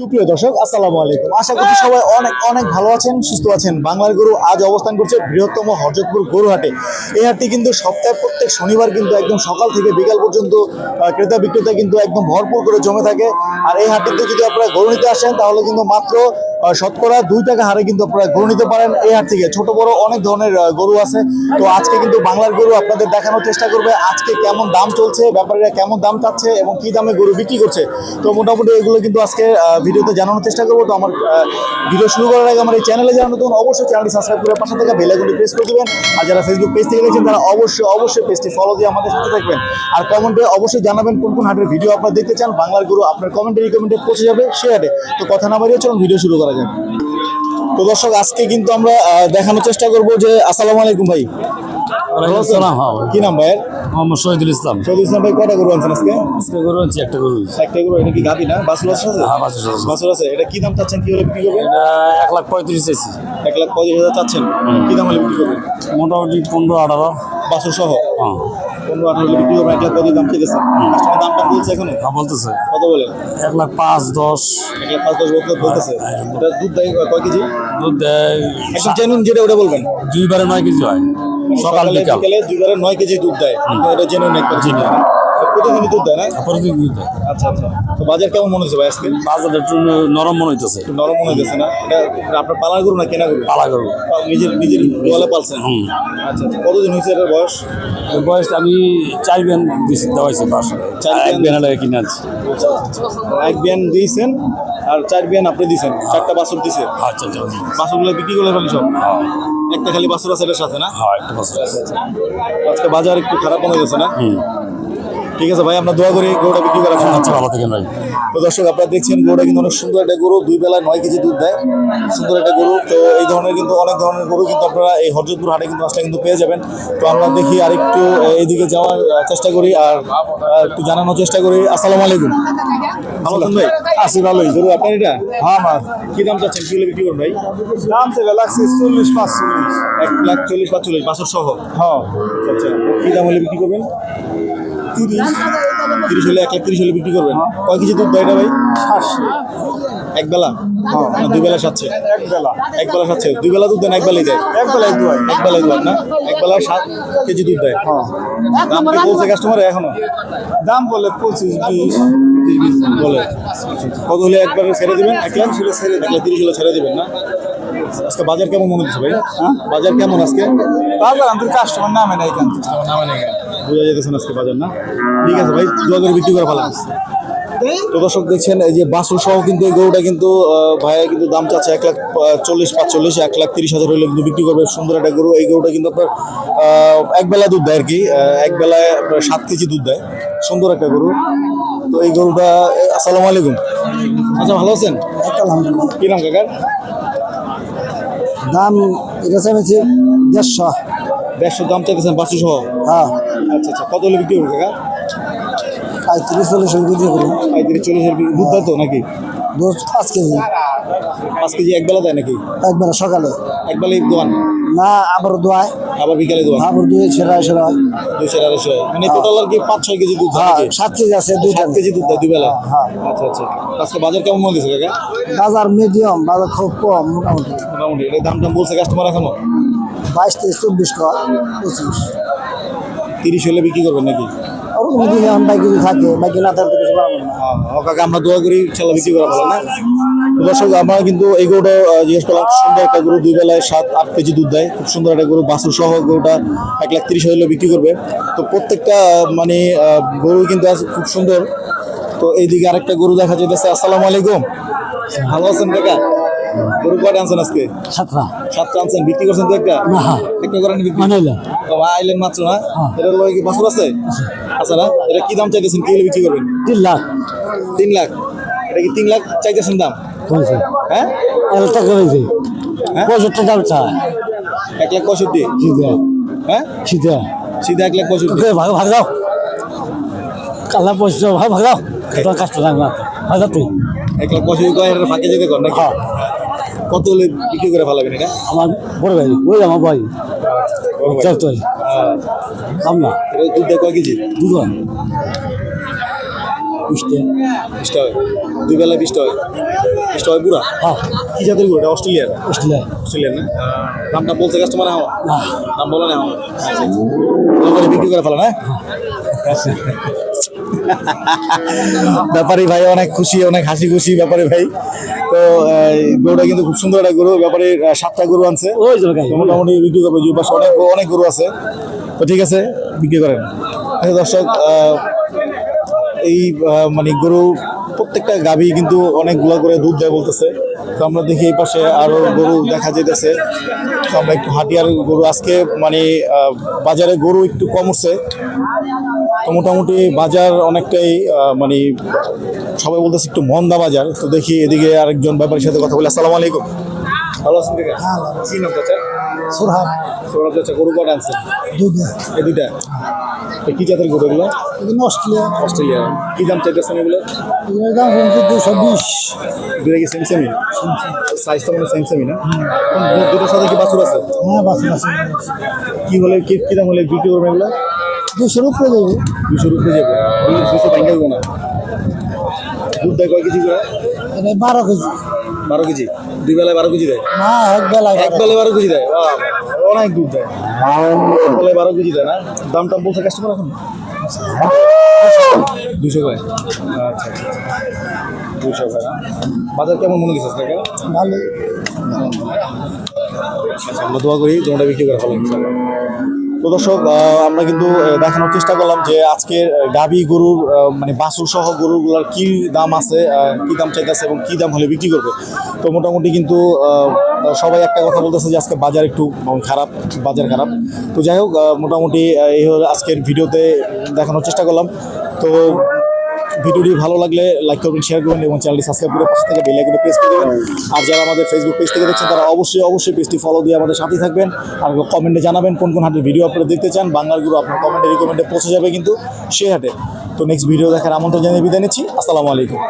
সুপ্রিয় দর্শক, আসসালামু আলাইকুম। আশা করছি সবাই অনেক অনেক ভালো আছেন, সুস্থ আছেন। বাংলার গরু আজ অবস্থান করছে বৃহত্তম হরজতপুর গরুহাটে। এই হাটটি কিন্তু সপ্তাহে প্রত্যেক শনিবার কিন্তু একদম সকাল থেকে বিকাল পর্যন্ত ক্রেতা বিক্রেতা কিন্তু একদম ভরপুর করে জমে থাকে। আর এই হাটটিতে যদি আপনারা গরু নিতে আসেন, তাহলে কিন্তু মাত্র শতকরা দুই টাকা হারে কিন্তু আপনারা গরু নিতে পারেন এই হাট থেকে। ছোট বড় অনেক ধরনের গরু আছে। তো আজকে কিন্তু বাংলার গরু আপনাদের দেখানোর চেষ্টা করবে। আজকে কেমন দাম চলছে, ব্যাপারীরা কেমন দাম চাচ্ছে এবং কি দামে গরু বিক্রি করছে। তো মোটামুটি এগুলো কিন্তু আজকে ভিডিওতে জানানোর চেষ্টা করব। তো আমার ভিডিও শুরু করার আগে আমার এই চ্যানেলে জানানো তখন অবশ্যই চ্যানেলটি সাবস্ক্রাইব করে পাশে থেকে বেলাগুলি প্রেস করে দেবেন। আর যারা ফেসবুক পেজ থেকে দেখছেন, তারা অবশ্যই অবশ্যই পেজটি ফলো দিয়ে আমাদের সাথে থাকবেন। আর কমেন্টে অবশ্যই জানাবেন কোন কোন হাটের ভিডিও আপনারা দেখতে চান। বাংলার গরু আপনার কমেন্টে রিকমেন্টে পৌঁছে যাবে সে হাটে। তো কথা না বাড়িয়ে চলুন ভিডিও শুরু করা যাক তো দর্শক আজকে কিন্তু আমরা দেখানোর চেষ্টা করব যে আসসালামু আলাইকুম ভাই? হ্যাঁ কি নাম ভাইয়ের? মোহাম্মদ শহীদুল ইসলাম। শহীদ ইসলাম ভাই কটা গরু আনছেন আজকে? আজকে গরু হচ্ছে একটা গরু একটা গরু এটা কি গাবি না? বাসুর আছে হ্যাঁ, বাছুর আছে। বাসুর আছে। এটা কি দাম চাচ্ছেন? কি হলে বিক্রি করবেন? এটা এক লাখ পঁয়ত্রিশ চাইছি। এক লাখ পঁয়ত্রিশ হাজার চাচ্ছেন। কি দাম হলে বিক্রি করবেন? মোটামুটি পনেরো আঠারো। বাসুর সহ। হ্যাঁ। পনেরো আঠারো হলে বিক্রি করবেন এক লাখ পঁয়ত্রিশ দাম চেয়েছেন কাস্টমার দাম টাম বলছে এখনও? হ্যাঁ বলতেছে। কত বলেন এক লাখ পাঁচ দশ। এক লাখ পাঁচ দশ বলতেছে। এটা দুধ দেয় কয় কেজি? দুধ দেয় একদম জেনুন যেটা ওটা বলবেন। দুইবারে নয় কেজি হয়। সকাল সকালে বিকাল। দুবারে নয় কেজি দুধ দেয়। এটা জেনুন জেনুন প্রতিদিনই দুধ দেয় না প্রতিদিন দুধ দেয় আচ্ছা আচ্ছা। তো বাজার কেমন মনে হচ্ছে ভাই আজকে? বাজার একটু নরম মনে হইতেছে। একটু নরম মনে হচ্ছে না? এটা আপনার পালার গরু না কেনা গরু? পালা গরু। নিজের নিজের গোয়ালে পালছেন? হুম। আচ্ছা আচ্ছা। কতদিন হয়েছে এটার বয়স? বয়স আমি চার বিয়ান দিছি দেওয়াইছি পাঁচশো চার এক বিয়ান? লাগে কিনে আনছি। এক বিয়ান দিয়েছেন আর চার বিয়ান আপনি দিয়েছেন চারটা বাছুর দিছে? আচ্ছা আচ্ছা বাছুরগুলো বিক্রি করে ফেলি সব? হ্যাঁ। একটা খালি বাছুর আছে এটার সাথে না? হ্যাঁ একটা বছর আজকে বাজার একটু খারাপ মনে গেছে না? হুম। ঠিক আছে ভাই আমরা দোয়া করি গরুটা বিক্রি করার জন্য। আচ্ছা ভালো থাকেন ভাই। তো দর্শক আপনারা দেখছেন গরুটা কিন্তু অনেক সুন্দর একটা গরু দুই বেলায় নয় কেজি দুধ দেয়। সুন্দর একটা গরু। তো এই ধরনের কিন্তু অনেক ধরনের গরু কিন্তু আপনারা এই হরজতপুর হাটে কিন্তু আসলে কিন্তু পেয়ে যাবেন। তো আমরা দেখি আর একটু এইদিকে যাওয়ার চেষ্টা করি আর একটু জানানোর চেষ্টা করি। আসসালামু আলাইকুম। ভালো আছেন ভাই? আছি ভালোই। গরু আপনার এটা? হ্যাঁ আমার। কি দাম চাচ্ছেন? কি হলে বিক্রি করুন ভাই? দাম সে লাগছে চল্লিশ পাঁচচল্লিশ। এক লাখ চল্লিশ পাঁচচল্লিশ বাসর সহ? হ্যাঁ। আচ্ছা। কি দাম হলে বিক্রি করবেন? তিরিশ তিরিশ হলে এক লাখ তিরিশ হলে বিক্রি করবেন। কয় কেজি দুধ দেয় এটা ভাই? এক বেলা? না দুই বেলা সাতছে এক বেলা। এক বেলা সাতছে দুই বেলা দুধ দেন এক বেলাই দেয় এক বেলায় দুধ এক বেলায় দুধ না? এক বেলায় সাত কেজি দুধ দেয়। দাম কি বলছে কাস্টমার এখনও? দাম বলে পঁচিশ বিশ। বলে। কত হলে একবারে ছেড়ে দিবেন? এক লাখ? ছেড়ে ছেড়ে এক লাখ তিরিশ হলে ছেড়ে দিবেন না? আজকে বাজার কেমন মনে হচ্ছে ভাই? বাজার কেমন আজকে? বাজার আমাদের কাস্টমার নামে নাই কেন কাস্টমার নামে নাই বোঝা যেতেছে না আজকে বাজার না? ঠিক আছে ভাই দোয়া করে বিক্রি করে ফেলাম তো দর্শক দেখছেন এই যে বাসু সহ কিন্তু এই গরুটা কিন্তু ভাইয়া কিন্তু দাম চাচ্ছে এক লাখ চল্লিশ পাঁচচল্লিশ এক লাখ তিরিশ হাজার হলে কিন্তু বিক্রি করবে। সুন্দর একটা গরু এই গরুটা কিন্তু আপনার আহ, এক বেলা দুধ দেয় আর কি আহ, এক বেলায় আপনার সাত কেজি দুধ দেয়। সুন্দর একটা গরু। তো এই গরুটা আসসালামু আলাইকুম। আচ্ছা ভালো আছেন? কি নাম কাকার? দাম এটা চাইছি দেড়শো। দেড়শো দাম চাইতেছেন বাসু সহ? হ্যাঁ। আচ্ছা আচ্ছা কত হলে বিক্রি করবে কাকা? পঁয়ত্রিশ চল্লিশ হলে বিক্রি করি পঁয়ত্রিশ চল্লিশ বিক্রি- দুধ দেয় তো নাকি? দুধ পাঁচ কেজি। পাঁচ কেজি এক বেলা দেয় নাকি? একবার সকালে। এক বেলায় দোয়ান? না আবার দোয়ায়। আবার বিকালে দোয়ান? আবার দুই সেরা সেরা দুশো আড়াইশো মানে টোটাল আর কি পাঁচ ছয় কেজি দুধ হ্যাঁ সাত কেজি আছে দুইটা সাত কেজি দুধ দেয় দুই বেলা হ্যাঁ। আচ্ছা আচ্ছা। আজকে বাজার কেমন মনে কাকা? বাজার মিডিয়াম বাজার খুব কম মোটামুটি। মোটামুটি এটা দাম টাম বলছে কাস্টমার এখনও? বাইশ থেকে চব্বিশ কর পঁচিশ। তিরিশ হলে বিক্রি করবেন নাকি? ওরকম দিনে এখন বাইক যদি থাকে বাইক না থাকলে কিছু হ্যাঁ, হ্যাঁ, কাকা আমরা দোয়া করি ইনশাল্লাহ বিক্রি করা ভালো না? দর্শক আমরা কিন্তু এই গরুটা আহ, জিজ্ঞেস করলাম সুন্দর একটা গরু দুই বেলায় সাত আট কেজি দুধ দেয়। খুব সুন্দর একটা গরু সহ গরুটা এক লাখ তিরিশ হলে বিক্রি করবে। তো প্রত্যেকটা মানে গরু কিন্তু আজ খুব সুন্দর। তো এইদিকে আরেকটা গরু দেখা যেতেছে আসসালামু আলাইকুম। ভালো আছেন কাকা? গরু কয়টা আনছেন আজকে? সাতটা। সাতটা আনছেন। বিক্রি করছেন তো একটা? একটা করেন বিক্রি? তো আইলেন মাত্র না? এটার লগে কি বাছুর আছে? আছে। না? এটা কি দাম চাইতেছেন? কি হলে বিক্রি করবেন? তিন লাখ। তিন লাখ। এটা কি তিন লাখ চাইতেছেন দাম? হ্যাঁ? টাকা হ্যাঁ? পঁয়ষট্টি দাম চায়। এক লাখ পঁয়ষট্টি? শীতে হ্যাঁ? শীতে সিধা এক লাখ পঁয়ষট্টি। ভাগ ভাগ দাও। কাল্লা পয়সা ভাগ ভাগ দাও। না ভাগ দাও তুই। এক লাখ পঁয়ষট্টি ফাঁকে যেতে কর নাকি? হ্যাঁ। কত হলে বিক্রি করে ফেলাবেন এটা? আমার বড় ভাই ওই আমার ভাই। আহ, কাম না। দুধ কয় কেজি? দুটো বিশটা। বিশটা হয়। দুই বেলায় বিশটা হয়। বিশটা হয় পুরা? হ্যাঁ। কি জাতের গরু অস্ট্রেলিয়ার? বুঝলে অস্ট্রেলিয়ান না? দামটা বলছে কাস্টমার আমার না। দাম বলে না ভালো বিক্রি করে ফেলা না? ব্যাপারী ভাই অনেক খুশি অনেক হাসি খুশি ব্যাপারী ভাই। তো গরুটা কিন্তু খুব সুন্দর একটা গরু ব্যাপারে সাতটা গরু আনছে। ওই মোটামুটি বিক্রি করব পাশে অনেক অনেক গরু আছে। তো ঠিক আছে বিক্রি করেন। আচ্ছা দর্শক আহ, এই মানে গরু প্রত্যেকটা গাভী কিন্তু অনেকগুলো করে দুধ দেয় বলতেছে। তো আমরা দেখি এই পাশে আরও গরু দেখা যাইতেছে। তো আমরা একটু হাটিয়ার গরু আজকে মানে আহ, বাজারে গরু একটু কম উঠছে। তো মোটামুটি বাজার অনেকটাই মানে সবাই বলতেছে একটু মন্দা বাজার। তো দেখি এদিকে আরেকজন ব্যাপারীর সাথে কথা বলি। আসসালামু আলাইকুম। ভালো আছেন কাকা? কি নাম চাচা? সুরহাট। সৌরভ চাচা গরু কটা আনছেন? দুধে এই দুইটা? তো কি জাতের গরু এগুলো? অস্ট্রেলিয়া। অস্ট্রেলিয়া। কি দাম চাইতেছেন এগুলো? এগুলোর দাম হচ্ছে দুশো বিশ। দুইটা কি সেম সেমই সাইজ তো মানে সেম সেমই না? দুটোর সাথে কি বাছুর আছে? হ্যাঁ বাসন আছে। কি হলে কি কি দাম হলে বিক্রি করবেন এগুলো? দুশোর উপরে যাবে। দুশো রুপে যাবে। দুশো ব্যাংকে না? দুধ দেয় কয় কেজি করে? বারো কেজি। বারো কেজি? দুই বেলায় বারো কেজি দেয়? না এক বেলায় এক বেলায় বারো কেজি দেয়? অনেক দুধ দেয় এক বেলায় বারো কেজি দেয় না? দাম টাম বলছে কাস্টমার এখন? দুশো কয় আচ্ছা দুশো কয় না বাজার কেমন মনে দিচ্ছে আপনাকে? ভালো আমরা দোয়া করি তোমরা বিক্রি করে ইনশাআল্লাহ। তো দর্শক আমরা কিন্তু দেখানোর চেষ্টা করলাম যে আজকে গাবি গরুর মানে বাসুর সহ গরুগুলোর কী দাম আছে কি দাম চাইতেছে এবং কী দাম হলে বিক্রি করবে। তো মোটামুটি কিন্তু সবাই একটা কথা বলতেছে যে আজকে বাজার একটু খারাপ, বাজার খারাপ। তো যাই হোক মোটামুটি এই আজকের ভিডিওতে দেখানোর চেষ্টা করলাম। তো ভিডিওটি ভালো লাগলে লাইক করবেন শেয়ার করবেন এবং চ্যানেলটি সাবস্ক্রাইব করে পাশে থেকে বেল আইকনে প্রেস করে দেবেন। আর যারা আমাদের ফেসবুক পেজ থেকে দেখছেন, তারা অবশ্যই অবশ্যই পেজটি ফলো দিয়ে আমাদের সাথে থাকবেন। আর কমেন্টে জানাবেন কোন কোন হাটের ভিডিও আপনারা দেখতে চান। বাংলার গুরু আপনার কমেন্টে রিকমেন্ডে পৌঁছে যাবে কিন্তু সেই হাটে। তো নেক্সট ভিডিও দেখার আমন্ত্রণ জানিয়ে বিদায় নিচ্ছি। আসসালামু আলাইকুম।